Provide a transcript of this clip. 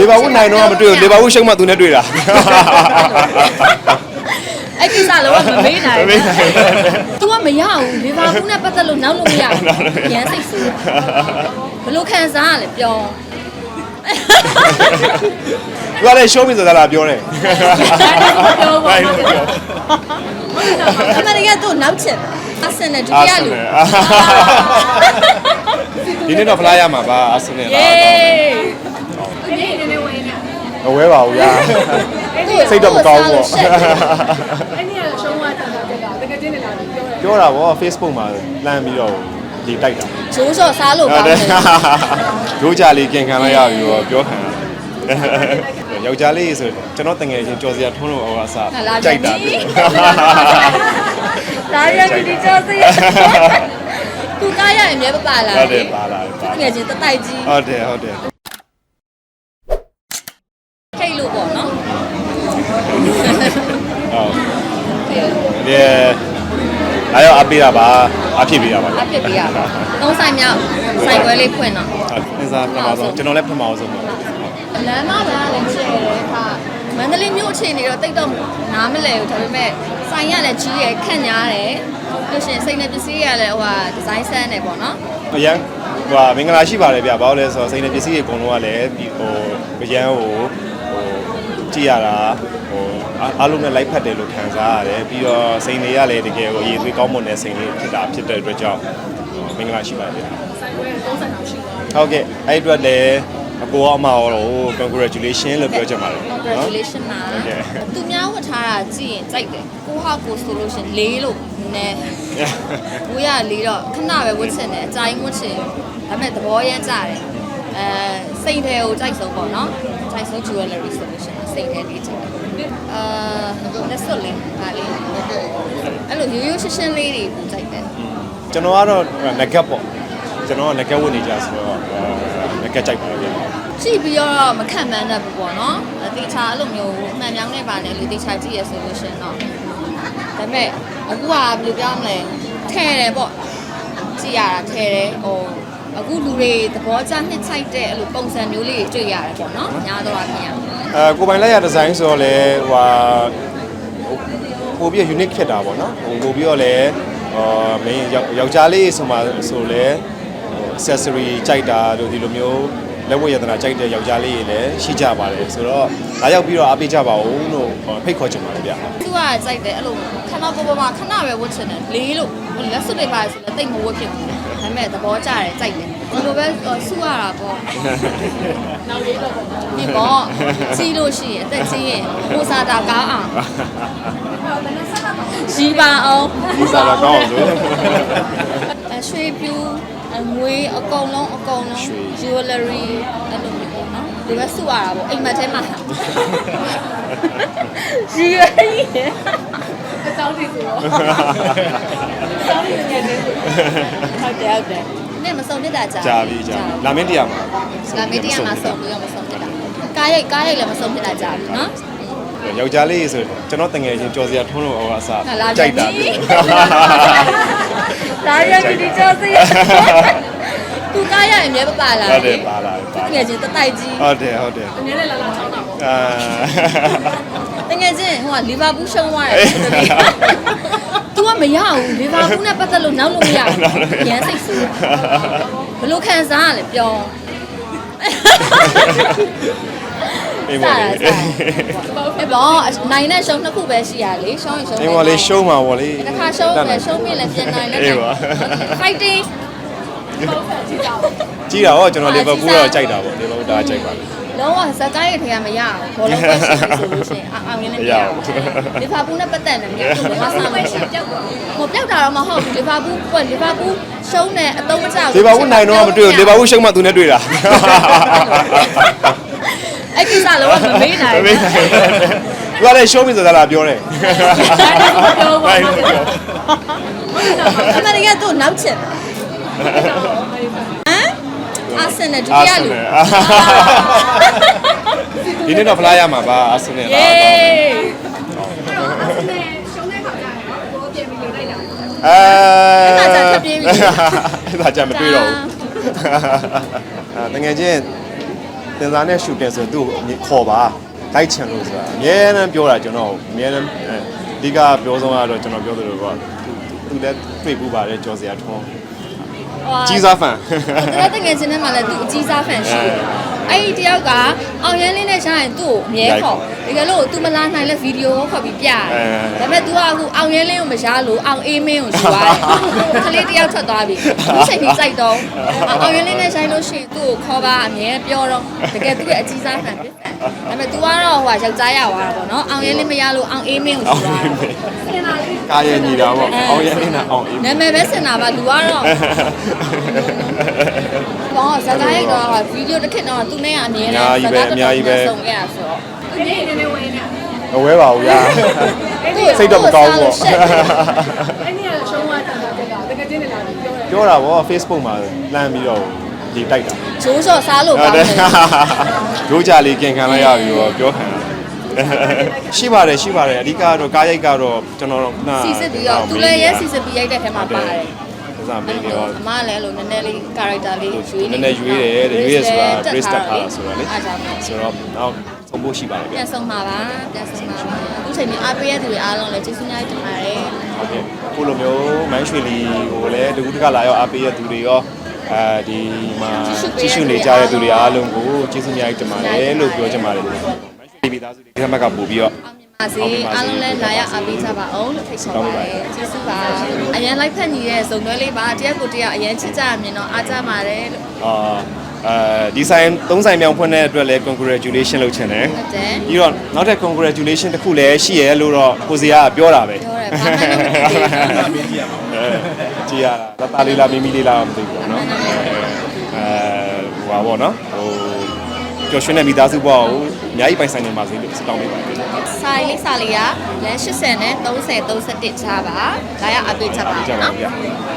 လေဘာဘူးနိုင်တော့မတွေ့ဘူးလေဘာဘူးရှုံးမှသူနဲ့တွေ့တာအဲ့ကိစ္စလုံးဝမမေးနိုင်မမေးနိုင်ဘူး။ तू ကမရဘူးလီဗာပူးနဲ့ပတ်သက်လို့နောက်လို့မရဘူး။ရမ်းစိတ်ဆိုး။ဘလို့ခံစားရလဲပြောသူကလည်းရှုံးပြီဆိုတာလားပြောတယ်။ပြောပါဟုတ်ဘူးပြော။အမရိကသူ့နောက်ချက်အဆင်နဲ့ဒုအာတိယဆင်လူနယ်ဒီနေ့တော့ဖလားရမှာပါအာဆင်န ယ်။လားယေးမဝဲပါဘူးရာစိတ်တော့မကောင်းဘူးပေါ့အဲ့ဒီကတော့ရှုံးသွားတာတက်ကတကယ်ချင်းနေလာပြီးပြောတယ်ပြောတာဗော Facebook မှာလမ်းပြီးတော့ဒီတိုက်တာဂျိုးစော်စားလို့ဟုကောတ်င်းတတယ်ယ်ရိုးကြလေးကင်ခံလိုက်ရပြီဗောပြောခံရယောက်ျားလေးဆိုကျွန်တော်တငယ်ချင်းကြော်စရာထုံးလို့အော်အစားကြိုက်တာ။ဒါရရဒီချောစီ။ तू ကားရရင်မြဲပပါလာဟုတ်တယ်ပါလာပါငယ်ချင်းတတိုက်ကြီးဟုတ်တယ်ဟုတ်တယ် ထိတ်လို့ပေါ့နော် ဟုတ် ထိတ်လို့ ဒီ အားရအပေးတာပါအဖြစ်ပေးတာပါအဖြစ်ပြရပါသုံးဆိုင်မြောက်ဆိုင်ခွဲလေးဖွင့်တော့အင်းစားပထမဆုံးကျွန်တော်လည်းပထမဆုံးပါလမ်းမကလည်းကျဲတယ်ခါမန္တလေးမြို့အခြေအနေတော့တိတ်တော့နားမလဲဘူးဒါပေမဲ့ဆိုင်ရလည်းကြီးရယ်ခန့်ညားတယ်လို့ရှရင်စိတ်နဲ့ပစ္စည်းရလည်းဟိုဟာဒီဇိုင်းဆန်းတယ်ပေါ့နော်အရန်ဟိုမင်္ဂလာရှိပါတယ်ဗျဘာလို့လဲဆိုတော့စိန်တဲ့ပစ္စည်းတွေအကုန်လုံးကလည်းဒီဟိုအရန်ဟိုဟို ကြည့်ရတာဟိုအားလုံးနဲ့လိုက်ဖက်တယ်လို့ခံစားရတယ်ပြီးတော့စိန်တွေကလည်းတကယ်ကိုအရေးသွေးကောင်းမွန်တဲ့စိန်လေးဖြစ်တာဖြစ်တဲ့အတွက်ကြောင့်မင်္ဂလာရှိပါတယ်ဗျဆိုင်ဝဲ30တောင်ရှိသွားဟုတ်ကဲ့အဲ့အတွက်လည်းအကိုအမရောတော့ congratulation လို့ပြောချင်ပါတယ်နော် congratulation ပါဟုတ်ကဲ့သူများဝတ်ထားတာကြည့်ရင်ကြိုက်တယ်ကိုဟာကိုဆိုလို့ရှရင်လေးလို့နည်းဘူးရလေးတော့ခဏပဲဝတ်ချင်တယ်အကြိုင်းဝတ်ချင်ဒါပေမဲ့သဘောရမ်းကြတယ်အဲစိတ်ထဲကိုကြိုက်ဆုံးပေါ့နော် ကြိုက်ဆုံး jewelry ဆိုလို့ရှရင်စိတ်ထဲလေးကြည့်တယ်အာလက်စွပ်လေးဒါလေးအဲ့လိုရိုးရိုးရှင်းရှင်းလေးတွေပူကြိုက်တယ်ကျွန်တော်ကတော့ငကက်ပေါ့ကျွန်တော်ကငကက်ဝတ်နေကြဆိုတော့ငကက်ကြိုက်ပါတယ်ဗျကြည့်ပြီးတော့မခံမှန်းတတ်ဘူးပေါ့နော်အတေချာအဲ့လိုမျိုးမှန်မြောင်းနေပါနဲ့လေတေချာကြည့်ရဆိုလို့ရှရင်တော့ဒါပေမဲ့အခုကဘယ်လိုပြောမလဲထဲတယ်ပေါ့ကြည့်ရတာထဲတယ်ဟို အခုလူတွေသဘောကျနှစ်ချိုက်တဲ့အဲ့လိုပုံစံမျိုးလေးတွေတွေ့ရတယ်ပေါ့နော်ညာတော့ခင်ဗျာအဲကိုပိုင်လိုက်ရဒီဇိုင်းဆိုတော့လေဟိုဟာပို့ပြီး unique ဖြစ်တာပေါ့နော်ဟိုပို့ပြီးတော့လေအာမင်းယောက်ျားလေးဆိုမှဆိုလေဟို accessory ကြိုက်တာတို့ဒီလိုမျိုးလက်ဝတ်ရတနာကြိုက်တဲ့ယောက်ျားလေးတွေလည်းရှိကြပါတယ်ဆိုတော့လာရောက်ပြီးတော့အားပေးကြပါဦးလို့ဖိတ်ခေါ်ချင်ပါတယ်ဗျသူကကြိုက်တယ်အဲ့လိုခဏပေါ်ပေါ်မှာခဏပဲဝတ်ချင်တယ်လေးလို့လက်စွပ်တွေပါဆိုလည်းတိတ်မဝတ်ဖြစ်ဘူး ဒါပေမဲ့သဘောကျတယ်ကြိုက်တယ်ဒီလိုပဲဆူရတာပေါ့နောက်လေးတော့ပေါ့ဒီပေါ့ကြီးလို့ရှိရင်အသက်ကြီးရင်ကိုစားတာကောင်းအောင်ရီပါအောင်ဒီစားတော့ကောင်းအောင်လို့အရွှေပြူအငွေအကုန်လုံးအကုန်လုံး jewelry အဲ့လိုမျိုးပေါ့နော်ဒီဘက်စုရတာပေါ့အိမ်မက်ထဲမှာရီရရီအကြော င်းတွေဆိုတော့အကြောင်းတွေငယ်နေဆိုဟုတ်တယ်ဟုတ်တယ်နေ့မဆုံးပြတာကြာကြာပြီကြာလာမင်းတရားမှာလာမင်းတရားမှာဆုံးလို့ရမဆုံးပြတာကားရိုက်ကားရိုက်လည်းမဆုံးပြတာကြာပြီနော်ယောက်ျားလေးဆိုကျွန်တော်တငယ်ချင်းကြော်စရာထုံးလို့အော်အစားဟာလာကြိုက်တာပြီဒါရရဒီချောစီသူကားရရင်မြဲပပါလာဟုတ်တယ်ပါလာပါငယ်ချင်းတတိုက်ကြီးဟုတ်တယ်ဟုတ်တယ်နည်းနည်းလာလာချောင်းတာပေါ့ အာတကယ်ချင်းဟိုကလီဗာပူးရှုံးသွားတယ်သူကမရဘူးလီဗာပူးနဲ့ပတ်သက်လို့နောက်လို့မရဘူးရမ်းစိတ်ဆိုးဘလို့ခံစားရလဲပြောအေးပါလေအဲ့ပေါ့နိုင်နဲ့ရှုံးနှစ်ခုပဲရှိရလေရှုံးရင်ရှုံးအေးပါလေရှုံးပါဗောလေတစ်ခါရှုံးမယ်ရှုံးမြင်လည်းပြန်နိုင်လည်းအေးနိုင်ပါ fighting ပေါ့ဆက်ကြည့်ကြပါကြီးတာဟောကျွန်တော်လီဗာပူးတော့ကြိုက်တာဗောလီဗာပူးဒါကြိုက်ပါလေ လုံးဝဇက်ကိုင်းရဲ့ထဲကမရဘူးဘောလုံးပဲရှိပြီဆိုလို့ရှိရင်အအောင်ရင်းနဲ့မရဘူးလီဗာပူးနဲ့ပတ်သက်တယ်မရဘူးဘာမှမရှိပြောက်သွားဟိုပြောက်တာတော့မဟုတ်ဘူးလီဗာပူးကလီဗာပူးရှုံးတယ်အတုံးမကျဘူးလီဗာပူးနိုင်တော့မတွေ့ဘူးလီဗာပူးရှုံးမှသူနဲ့တွေ့တာအဲ့ကိစ္စလုံးဝမမေးနိုင်မမေးနိုင်ဘူးသူကလည်းရှုံးပြီဆိုတာလားပြောတယ်ပြောပါဟုတ်ဘူးပြောအမရိကသူ့နောက်ချက်ဟမ် အာဆင်နယ်ဒုအာတိယဆင်လူနယ်ဒီနေ့တော့ဖလားရမှာပါအာဆင်နယ်ယေလားးရှုံးတဲ့ခါကျရင်တော့ကိုပြန်ပြီးလိုလိုက်တာအဲအဲ့ဒါကြာထပ်ပြေးပြီအဲ့ဒါကြာမတွေ့တော့ဘူးအာတကယ်ချင်းတင်စားနဲ့ရှူတင်ဆိုသူ့ကိုခေါ်ပါလိုက်ချင်လို့ဆိုတာအများနဲ့ပြောတာကျွန်တော်အများနဲ့အဓိကပြောဆုံးကတော့ကျွန်တော်ပြောသလိုကသူသူလည်းတွေ့ပူပါတယ်ကြော်စရာထုံး ကြီးစားဖန်တဲ့တကယ်ချင်းထဲမှာလည်းသူအကြီးစားဖန်ရှိတယ် အဲ့ဒီတယောက်ကအောင်ရမ်းလေးနဲ့ရှာရင်သူ့ကိုအမြဲခေါ်တကယ်လို့ तू မလာနိုင်လဲဗီဒီယိုခေါ်ပြီးပြတယ်ဒါပေမဲ့ तू ကအခုအောင်ရမ်းလေးကိုမရှားလို့အောင်အေးမင်းကိုယူသွားတယ်ခလေးတယောက်ထွက်သွားပြီသူချိန်ကြီးစိုက်တော့အောင်ရမ်းလေးနဲ့ဆိုင်လို့ရှိရင်သူ့ကိုခေါ်ပါအမြဲပြောတော့တကယ်သူ့ရဲ့အကြီးစားဖန်ဖြစ်တယ်ဒါပေမဲ့ तू ကတော့ဟိုယောက်ျားရသွားတာပေါ့နော်အောင်ရမ်းလေးမရလို့အောင်အေးမင်းကိုယူသွားတယ် စင်လာလေး ကာယညီတာပေါ့အောင်ရနေနာအောင်အေး နာမည်ပဲစင်တာပါလူကတော့ဘောဇာတ်ရိုက်တော့ဗီဒီယိုတစ်ခက်တော့သူ နဲ့ကအမြဲတမ်းဆုံးခဲ့ရဆိုတော့အမြဲတမ်းနေဝင်နေမဝဲပါဘူးရာစိတ်တော့မကောင်းဘူးပေါ့အဲ့ဒီကရှုံးသွားတာတကယ်ချင်းနေတာပြောတယ်ပြောတာပေါ့ Facebook မှာလမ်းပြီးတော့ဒီတိုက်တာဂျိုးစော်စားလို့ဟုကောတ်င်းတတယ်ယ်ရိုးကြလေးခင်ခံလိုက်ရပြီပေါ့ပြောခံတာရှိပါတယ်ရှိပါတယ်အဓိကတော့ကားရိုက်ကတော့ကျွန်တော်တို့ကစီစစ်ပြီးတော့သူလည်းရဲစီစစ်ပြီးရိုက်တဲ့ထဲမှာပါတယ် ဥစားမင်းတွေရောအမလည်းလို့နည်းနည်းလေး character လေးရွေးနည်းနည်းရွေးတယ်တဲ့ရွေးရဆိုတာ brace တက်ထားတာဆိုတာလေအားကြောင့်ဆိုတော့နောက်ဆုံးဖို့ရှိပါတယ်ဗျပြန်ဆုံးပါပါပြန်ဆုံးပါပါအခုချိန်မှာအားပေးရသူတွေအားလုံးလည်းကျေးဇူးများတင်ပါတယ်ဟုတ်ကဲ့ခုလိုမျိုးမိုင်းရွှေလီကိုလည်းတကူတကလာရောအားပေးရသူတွေရောအဲဒီမှာကြည့်ရှုနေကြတဲ့သူတွေအားလုံးကိုကျေးဇူးများတင်ပါတယ်လို့ပြောချင်ပါတယ်မိုင်းရွှေလီမိသားစုတွေဒီဘက်ကပို့ပြီးတော့အောင်မြင် ပါစေအားလုံးလည်းလာရောက်အားပေးကြပါအောင်လို့ထိတ်ဆော်ပါတယ်ကျေးဇူးပါအရန်လိုက်ဖက်ညီရဲ့ဇုံတွဲလေးပါတရက်ကိုတရက်အရန်ချစ်ကြရမြင်တော့အားကြပါတယ်လို့အာအဲဒီဆိုင်သုံးဆိုင်မြောင်ဖွင့်တဲ့အတွက်လည်း congratulation လုပ်ချင်တယ်ဟုတ်တယ်ပြီးတော့နောက်ထပ် congratulation တစ်ခုလည်းရှိရဲလို့တော့ကိုစီကပြောတာပဲပြောတယ်ဘာမှမလုပ်ဘူးအဲကြည်ရတာတတလေးလားမိမိလေးလားမသိဘူးပေါ့နော်အဲဟိုပါပေါ့နော်ဟို ပျော်ရွှင်တဲ့မိသားစုပေါ့ကိုအများကြီးပိုင်ဆိုင်နေပါစေလို့စတောင်းပေးပါတယ်စာရေးလေးစာလေးကလမ်း80နဲ့30 31ချပါလာရောက်အားပေးကြပါကြအောင်ပါနော်ဗျာ